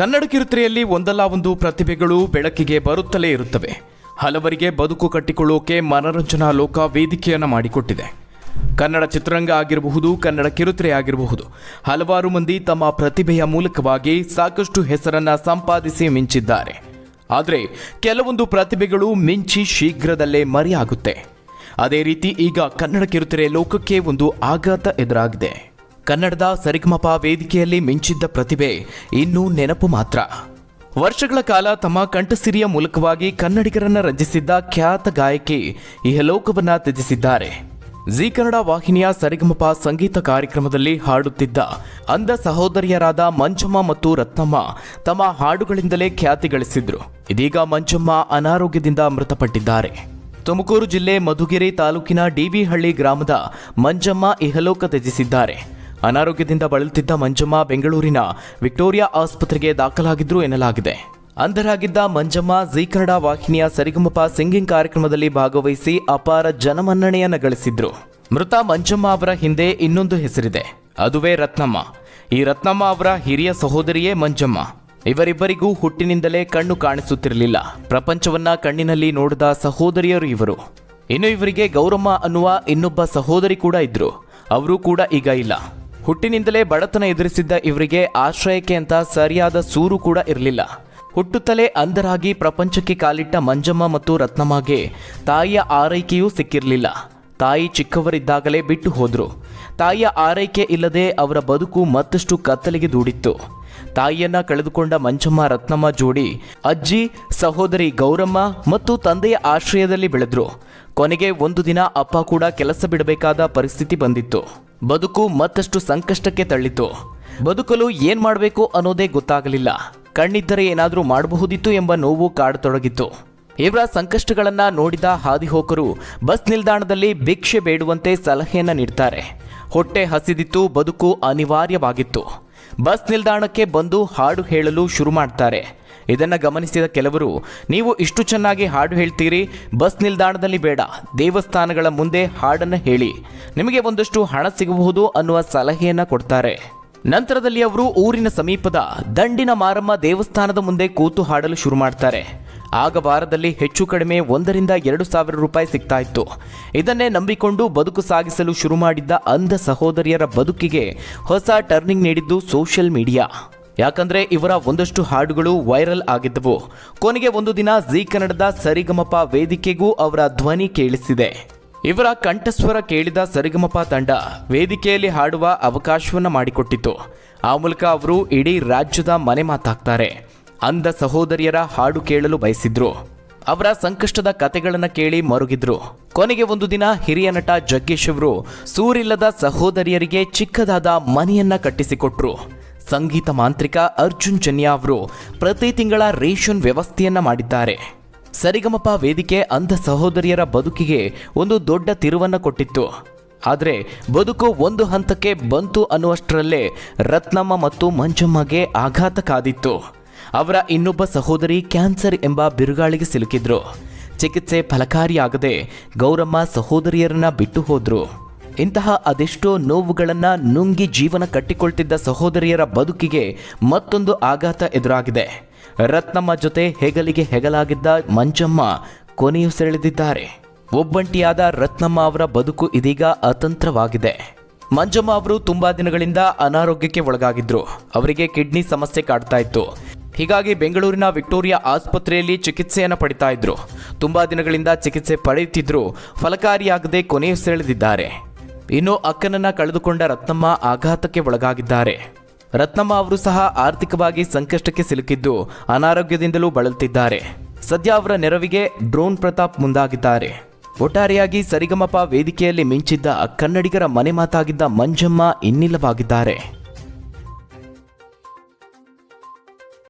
ಕನ್ನಡ ಕಿರುತೆರೆಯಲ್ಲಿ ಒಂದಲ್ಲ ಒಂದು ಪ್ರತಿಭೆಗಳು ಬೆಳಕಿಗೆ ಬರುತ್ತಲೇ ಇರುತ್ತವೆ. ಹಲವರಿಗೆ ಬದುಕು ಕಟ್ಟಿಕೊಳ್ಳೋಕೆ ಮನರಂಜನಾ ಲೋಕ ವೇದಿಕೆಯನ್ನು ಮಾಡಿಕೊಟ್ಟಿದೆ. ಕನ್ನಡ ಚಿತ್ರರಂಗ ಆಗಿರಬಹುದು, ಕನ್ನಡ ಕಿರುತೆರೆ ಆಗಿರಬಹುದು. ಹಲವಾರು ಮಂದಿ ತಮ್ಮ ಪ್ರತಿಭೆಯ ಮೂಲಕವಾಗಿ ಸಾಕಷ್ಟು ಹೆಸರನ್ನು ಸಂಪಾದಿಸಿ ಮಿಂಚಿದ್ದಾರೆ. ಆದರೆ ಕೆಲವೊಂದು ಪ್ರತಿಭೆಗಳು ಮಿಂಚಿ ಶೀಘ್ರದಲ್ಲೇ ಮರೆಯಾಗುತ್ತೆ. ಅದೇ ರೀತಿ ಈಗ ಕನ್ನಡ ಕಿರುತೆರೆ ಲೋಕಕ್ಕೆ ಒಂದು ಆಘಾತ ಎದುರಾಗಿದೆ. ಕನ್ನಡದ ಸರಿಗಮಪ ವೇದಿಕೆಯಲ್ಲಿ ಮಿಂಚಿದ್ದ ಪ್ರತಿಭೆ ಇನ್ನೂ ನೆನಪು ಮಾತ್ರ. ವರ್ಷಗಳ ಕಾಲ ತಮ್ಮ ಕಂಠಸಿರಿಯ ಮೂಲಕವಾಗಿ ಕನ್ನಡಿಗರನ್ನ ರಂಜಿಸಿದ್ದ ಖ್ಯಾತ ಗಾಯಕಿ ಇಹಲೋಕವನ್ನ ತ್ಯಜಿಸಿದ್ದಾರೆ. ಜಿ ಕನ್ನಡ ವಾಹಿನಿಯ ಸರಿಗಮಪ ಸಂಗೀತ ಕಾರ್ಯಕ್ರಮದಲ್ಲಿ ಹಾಡುತ್ತಿದ್ದ ಅಂಧ ಸಹೋದರಿಯರಾದ ಮಂಜಮ್ಮ ಮತ್ತು ರತ್ನಮ್ಮ ತಮ್ಮ ಹಾಡುಗಳಿಂದಲೇ ಖ್ಯಾತಿ ಗಳಿಸಿದ್ರು. ಇದೀಗ ಮಂಜಮ್ಮ ಅನಾರೋಗ್ಯದಿಂದ ಮೃತಪಟ್ಟಿದ್ದಾರೆ. ತುಮಕೂರು ಜಿಲ್ಲೆ ಮಧುಗಿರಿ ತಾಲೂಕಿನ ಡಿವಿಹಳ್ಳಿ ಗ್ರಾಮದ ಮಂಜಮ್ಮ ಇಹಲೋಕ ತ್ಯಜಿಸಿದ್ದಾರೆ. ಅನಾರೋಗ್ಯದಿಂದ ಬಳಲುತ್ತಿದ್ದ ಮಂಜಮ್ಮ ಬೆಂಗಳೂರಿನ ವಿಕ್ಟೋರಿಯಾ ಆಸ್ಪತ್ರೆಗೆ ದಾಖಲಾಗಿದ್ರು ಎನ್ನಲಾಗಿದೆ. ಅಂಧರಾಗಿದ್ದ ಮಂಜಮ್ಮ ಜಿ ಕನ್ನಡ ವಾಹಿನಿಯ ಸರಿಗಮಪ ಸಿಂಗಿಂಗ್ ಕಾರ್ಯಕ್ರಮದಲ್ಲಿ ಭಾಗವಹಿಸಿ ಅಪಾರ ಜನಮನ್ನಣೆಯನ್ನು ಗಳಿಸಿದ್ರು. ಮೃತ ಮಂಜಮ್ಮ ಅವರ ಹಿಂದೆ ಇನ್ನೊಂದು ಹೆಸರಿದೆ. ಅದುವೇ ರತ್ನಮ್ಮ. ಈ ರತ್ನಮ್ಮ ಅವರ ಹಿರಿಯ ಸಹೋದರಿಯೇ ಮಂಜಮ್ಮ. ಇವರಿಬ್ಬರಿಗೂ ಹುಟ್ಟಿನಿಂದಲೇ ಕಣ್ಣು ಕಾಣಿಸುತ್ತಿರಲಿಲ್ಲ. ಪ್ರಪಂಚವನ್ನ ಕಣ್ಣಿನಲ್ಲಿ ನೋಡಿದ ಸಹೋದರಿಯರು ಇವರು. ಇನ್ನು ಇವರಿಗೆ ಗೌರಮ್ಮ ಅನ್ನುವ ಇನ್ನೊಬ್ಬ ಸಹೋದರಿ ಕೂಡ ಇದ್ರು. ಅವರು ಕೂಡ ಈಗ ಇಲ್ಲ. ಹುಟ್ಟಿನಿಂದಲೇ ಬಡತನ ಎದುರಿಸಿದ್ದ ಇವರಿಗೆ ಆಶ್ರಯಕ್ಕೆ ಅಂತ ಸರಿಯಾದ ಸೂರು ಕೂಡ ಇರಲಿಲ್ಲ. ಹುಟ್ಟುತ್ತಲೇ ಅಂಧರಾಗಿ ಪ್ರಪಂಚಕ್ಕೆ ಕಾಲಿಟ್ಟ ಮಂಜಮ್ಮ ಮತ್ತು ರತ್ನಮ್ಮಗೆ ತಾಯಿಯ ಆರೈಕೆಯೂ ಸಿಕ್ಕಿರಲಿಲ್ಲ. ತಾಯಿ ಚಿಕ್ಕವರಿದ್ದಾಗಲೇ ಬಿಟ್ಟು ಹೋದರು. ತಾಯಿಯ ಆರೈಕೆ ಇಲ್ಲದೆ ಅವರ ಬದುಕು ಮತ್ತಷ್ಟು ಕತ್ತಲಿಗೆ ದೂಡಿತ್ತು. ತಾಯಿಯನ್ನ ಕಳೆದುಕೊಂಡ ಮಂಜಮ್ಮ, ರತ್ನಮ್ಮ ಜೋಡಿ ಅಜ್ಜಿ, ಸಹೋದರಿ ಗೌರಮ್ಮ ಮತ್ತು ತಂದೆಯ ಆಶ್ರಯದಲ್ಲಿ ಬೆಳೆದ್ರು. ಕೊನೆಗೆ ಒಂದು ದಿನ ಅಪ್ಪ ಕೂಡ ಕೆಲಸ ಬಿಡಬೇಕಾದ ಪರಿಸ್ಥಿತಿ ಬಂದಿತ್ತು. ಬದುಕು ಮತ್ತಷ್ಟು ಸಂಕಷ್ಟಕ್ಕೆ ತಳ್ಳಿತು. ಬದುಕಲು ಏನ್ ಮಾಡಬೇಕು ಅನ್ನೋದೇ ಗೊತ್ತಾಗಲಿಲ್ಲ. ಕಣ್ಣಿದ್ದರೆ ಏನಾದರೂ ಮಾಡಬಹುದಿತ್ತು ಎಂಬ ನೋವು ಕಾಡತೊಡಗಿತ್ತು. ಇವರ ಸಂಕಷ್ಟಗಳನ್ನ ನೋಡಿದ ಹಾದಿಹೋಕರು ಬಸ್ ನಿಲ್ದಾಣದಲ್ಲಿ ಭಿಕ್ಷೆ ಬೇಡುವಂತೆ ಸಲಹೆಯನ್ನ ನೀಡ್ತಾರೆ. ಹೊಟ್ಟೆ ಹಸಿದಿತ್ತು, ಬದುಕು ಅನಿವಾರ್ಯವಾಗಿತ್ತು. ಬಸ್ ನಿಲ್ದಾಣಕ್ಕೆ ಬಂದು ಹಾಡು ಹೇಳಲು ಶುರು ಮಾಡ್ತಾರೆ. ಇದನ್ನು ಗಮನಿಸಿದ ಕೆಲವರು, ನೀವು ಇಷ್ಟು ಚೆನ್ನಾಗಿ ಹಾಡು ಹೇಳ್ತೀರಿ, ಬಸ್ ನಿಲ್ದಾಣದಲ್ಲಿ ಬೇಡ, ದೇವಸ್ಥಾನಗಳ ಮುಂದೆ ಹಾಡನ್ನು ಹೇಳಿ. ನಿಮಗೆ ಒಂದಷ್ಟು ಹಣ ಸಿಗಬಹುದು ಅನ್ನುವ ಸಲಹೆಯನ್ನು ಕೊಡ್ತಾರೆ. ನಂತರದಲ್ಲಿ ಅವರು ಊರಿನ ಸಮೀಪದ ದಂಡಿನ ಮಾರಮ್ಮ ದೇವಸ್ಥಾನದ ಮುಂದೆ ಕೂತು ಹಾಡಲು ಶುರು ಮಾಡ್ತಾರೆ. ಆಗ ವಾರದಲ್ಲಿ ಹೆಚ್ಚು ಕಡಿಮೆ ಒಂದರಿಂದ ಎರಡು ಸಾವಿರ ರೂಪಾಯಿ ಸಿಗ್ತಾ ಇತ್ತು ಇದನ್ನೇ ನಂಬಿಕೊಂಡು ಬದುಕು ಸಾಗಿಸಲು ಶುರು ಮಾಡಿದ್ದ ಅಂಧ ಸಹೋದರಿಯರ ಬದುಕಿಗೆ ಹೊಸ ಟರ್ನಿಂಗ್ ನೀಡಿದ್ದು ಸೋಷಿಯಲ್ ಮೀಡಿಯಾ. ಯಾಕಂದ್ರೆ ಇವರ ಒಂದಷ್ಟು ಹಾಡುಗಳು ವೈರಲ್ ಆಗಿದ್ದವು. ಕೊನೆಗೆ ಒಂದು ದಿನ ಜಿ ಕನ್ನಡದ ಸರಿಗಮಪ ವೇದಿಕೆಗೂ ಅವರ ಧ್ವನಿ ಕೇಳಿಸಿದೆ. ಇವರ ಕಂಠಸ್ವರ ಕೇಳಿದ ಸರಿಗಮಪ ತಂಡ ವೇದಿಕೆಯಲ್ಲಿ ಹಾಡುವ ಅವಕಾಶವನ್ನ ಮಾಡಿಕೊಟ್ಟಿತು ಆ ಮೂಲಕ ಅವರು ಇಡೀ ರಾಜ್ಯದ ಮನೆ ಮಾತಾಗ್ತಾರೆ. ಅಂಧ ಸಹೋದರಿಯರ ಹಾಡು ಕೇಳಲು ಬಯಸಿದ್ರು. ಅವರ ಸಂಕಷ್ಟದ ಕತೆಗಳನ್ನು ಕೇಳಿ ಮರುಗಿದ್ರು. ಕೊನೆಗೆ ಒಂದು ದಿನ ಹಿರಿಯ ನಟ ಜಗ್ಗೇಶ್ ಅವರು ಸೂರಿಲ್ಲದ ಸಹೋದರಿಯರಿಗೆ ಚಿಕ್ಕದಾದ ಮನೆಯನ್ನ ಕಟ್ಟಿಸಿಕೊಟ್ರು. ಸಂಗೀತ ಮಾಂತ್ರಿಕ ಅರ್ಜುನ್ ಜನ್ಯಾ ಅವರು ಪ್ರತಿ ತಿಂಗಳ ರೇಷನ್ ವ್ಯವಸ್ಥೆಯನ್ನ ಮಾಡಿದ್ದಾರೆ. ಸರಿಗಮಪ ವೇದಿಕೆ ಅಂಧ ಸಹೋದರಿಯರ ಬದುಕಿಗೆ ಒಂದು ದೊಡ್ಡ ತಿರುವನ್ನ ಕೊಟ್ಟಿತ್ತು. ಆದರೆ ಬದುಕು ಒಂದು ಹಂತಕ್ಕೆ ಬಂತು ಅನ್ನುವಷ್ಟರಲ್ಲೇ ರತ್ನಮ್ಮ ಮತ್ತು ಮಂಜಮ್ಮಗೆ ಆಘಾತ ಕಾದಿತ್ತು. ಅವರ ಇನ್ನೊಬ್ಬ ಸಹೋದರಿ ಕ್ಯಾನ್ಸರ್ ಎಂಬ ಬಿರುಗಾಳಿಗೆ ಸಿಲುಕಿದ್ರು. ಚಿಕಿತ್ಸೆ ಫಲಕಾರಿಯಾಗದೆ ಗೌರಮ್ಮ ಸಹೋದರಿಯರನ್ನ ಬಿಟ್ಟು ಹೋದ್ರು. ಇಂತಹ ಅದೆಷ್ಟೋ ನೋವುಗಳನ್ನ ನುಂಗಿ ಜೀವನ ಕಟ್ಟಿಕೊಳ್ತಿದ್ದ ಸಹೋದರಿಯರ ಬದುಕಿಗೆ ಮತ್ತೊಂದು ಆಘಾತ ಎದುರಾಗಿದೆ. ರತ್ನಮ್ಮ ಜೊತೆ ಹೆಗಲಿಗೆ ಹೆಗಲಾಗಿದ್ದ ಮಂಜಮ್ಮ ಕೊನೆಯುಸಿರೆಳೆದಿದ್ದಾರೆ ಒಬ್ಬಂಟಿಯಾದ ರತ್ನಮ್ಮ ಅವರ ಬದುಕು ಇದೀಗ ಅತಂತ್ರವಾಗಿದೆ. ಮಂಜಮ್ಮ ಅವರು ತುಂಬಾ ದಿನಗಳಿಂದ ಅನಾರೋಗ್ಯಕ್ಕೆ ಒಳಗಾಗಿದ್ರು. ಅವರಿಗೆ ಕಿಡ್ನಿ ಸಮಸ್ಯೆ ಕಾಡ್ತಾ ಇತ್ತು. ಹೀಗಾಗಿ ಬೆಂಗಳೂರಿನ ವಿಕ್ಟೋರಿಯಾ ಆಸ್ಪತ್ರೆಯಲ್ಲಿ ಚಿಕಿತ್ಸೆಯನ್ನು ಪಡಿತಾ ಇದ್ರು. ತುಂಬಾ ದಿನಗಳಿಂದ ಚಿಕಿತ್ಸೆ ಪಡೆಯುತ್ತಿದ್ರು. ಫಲಕಾರಿಯಾಗದೆ ಕೊನೆಯುಸಿರೆಳೆದಿದ್ದಾರೆ ಇನ್ನು ಅಕ್ಕನನ್ನ ಕಳೆದುಕೊಂಡ ರತ್ನಮ್ಮ ಆಘಾತಕ್ಕೆ ಒಳಗಾಗಿದ್ದಾರೆ. ರತ್ನಮ್ಮ ಅವರು ಸಹ ಆರ್ಥಿಕವಾಗಿ ಸಂಕಷ್ಟಕ್ಕೆ ಸಿಲುಕಿದ್ದು, ಅನಾರೋಗ್ಯದಿಂದಲೂ ಬಳಲುತ್ತಿದ್ದಾರೆ. ಸದ್ಯ ಅವರ ನೆರವಿಗೆ ಡ್ರೋನ್ ಪ್ರತಾಪ್ ಮುಂದಾಗಿದ್ದಾರೆ. ಒಟ್ಟಾರೆಯಾಗಿ ಸರಿಗಮಪ ವೇದಿಕೆಯಲ್ಲಿ ಮಿಂಚಿದ್ದ ಕನ್ನಡಿಗರ ಮನೆ ಮಾತಾಗಿದ್ದ ಮಂಜಮ್ಮ ಇನ್ನಿಲ್ಲವಾಗಿದ್ದಾರೆ.